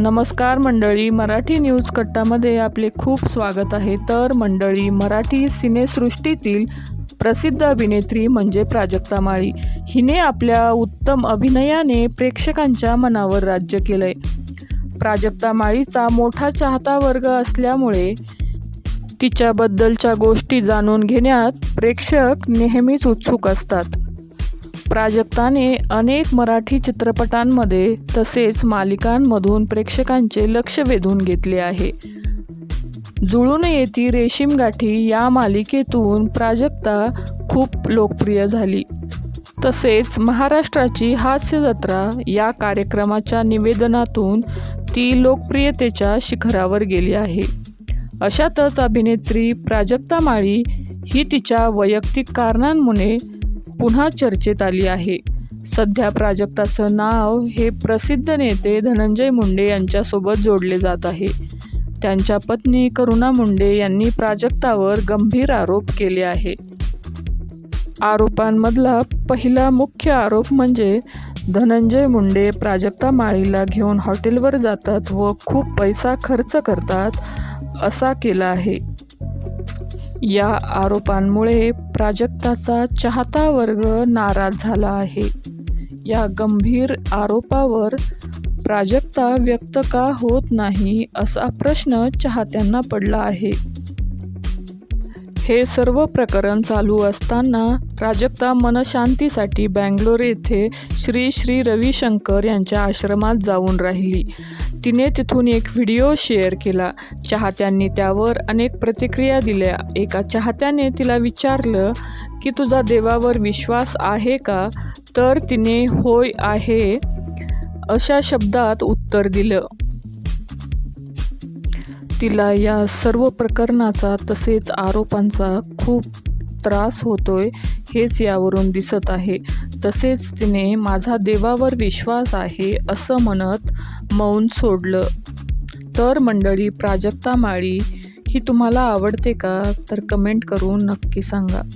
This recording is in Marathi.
नमस्कार मंडळी मराठी न्यूज कट्टामध्ये आपले खूप स्वागत आहे. तर मंडळी मराठी सिनेसृष्टीतील प्रसिद्ध अभिनेत्री म्हणजे प्राजक्ता माळी. हिने आपल्या उत्तम अभिनयाने प्रेक्षकांच्या मनावर राज्य केलंय. प्राजक्ता माळीचा मोठा चाहता वर्ग असल्यामुळे तिच्याबद्दलच्या गोष्टी जाणून घेण्यात प्रेक्षक नेहमीच उत्सुक असतात. प्राजक्ताने अनेक मराठी चित्रपटांमध्ये तसेच मालिकांमधून प्रेक्षकांचे लक्ष वेधून घेतले आहे. जुळून येती रेशीम गाठी या मालिकेतून प्राजक्ता खूप लोकप्रिय झाली. तसेच महाराष्ट्राची हास्य जत्रा या कार्यक्रमाच्या निवेदनातून ती लोकप्रियतेच्या शिखरावर गेली आहे. अशातच अभिनेत्री प्राजक्ता माळी ही तिच्या वैयक्तिक कारणांमुळे पुन्हा चर्चेत आली आहे. सध्या प्राजक्ताचं नाव हे प्रसिद्ध नेते धनंजय मुंडे यांच्यासोबत जोडले जात आहे. त्यांच्या पत्नी करुणा मुंडे यांनी प्राजक्तावर गंभीर आरोप केले आहे. आरोपांमधला पहिला मुख्य आरोप म्हणजे धनंजय मुंडे प्राजक्ता माळीला घेऊन हॉटेलवर जातात व खूप पैसा खर्च करतात असा केला आहे. या आरोपांमुळे प्राजक्ताचा चाहता वर्ग नाराज झाला आहे. या गंभीर आरोपावर प्राजक्ता व्यक्त का होत नाही असा प्रश्न चाहत्यांना पडला आहे. हे सर्व प्रकरण चालू असताना प्राजक्ता मनशांतीसाठी बँगलोर येथे श्री श्री रविशंकर यांच्या आश्रमात जाऊन राहिली. तिने तिथून एक व्हिडिओ शेअर केला. चाहत्यांनी त्यावर अनेक प्रतिक्रिया दिल्या. एका चाहत्याने तिला विचारलं की तुझा देवावर विश्वास आहे का? तर तिने होय आहे अशा शब्दात उत्तर दिलं. तिला या सर्व प्रकरणाचा तसेच आरोपांचा खूप त्रास होतोय हेच यावरून दिसत आहे. तसेच तिने माझा देवावर विश्वास आहे असं म्हणत मौन सोडलं. तर मंडळी प्राजक्ता माळी ही तुम्हाला आवडते का? तर कमेंट करून नक्की सांगा.